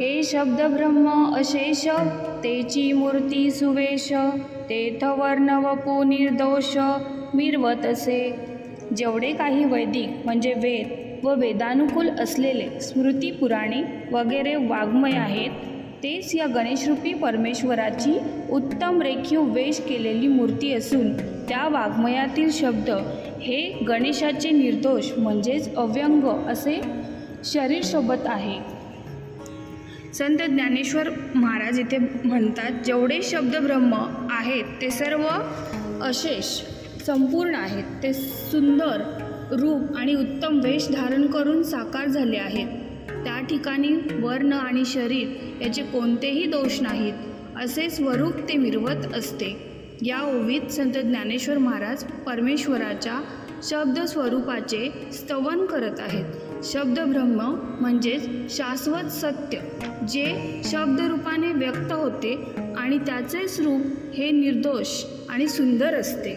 हे शब्द ब्रह्म अशेष. तेची मूर्ती सुवेश. तेथ वर्ण निर्दोष. मिरवत असे. जेवढे काही वैदिक म्हणजे वेद व वेदानुकूल असलेले स्मृती पुराणे वगैरे वाङ्मय आहेत तेच या गणेशरूपी परमेश्वराची उत्तम रेखीव वेश केलेली मूर्ती असून त्या वाङ्मयातील शब्द हे गणेशाचे निर्दोष म्हणजेच अव्यंग असे शरीरसोबत आहे. संत ज्ञानेश्वर महाराज इथे म्हणतात जेवढे शब्द ब्रह्म आहेत ते सर्व अशेष संपूर्ण आहेत. ते सुंदर रूप आणि उत्तम वेश धारण करून साकार झाले आहेत. त्या ठिकाणी वर्ण आणि शरीर याचे कोणतेही दोष नाहीत असे स्वरूप ते मिरवत असते. या ओवीत संत ज्ञानेश्वर महाराज परमेश्वराच्या शब्द स्वरूपाचे स्तवन करत आहेत. शब्द ब्रह्म म्हणजेच शाश्वत सत्य जे शब्दरूपाने व्यक्त होते आणि त्याचेच रूप हे निर्दोष आणि सुंदर असते.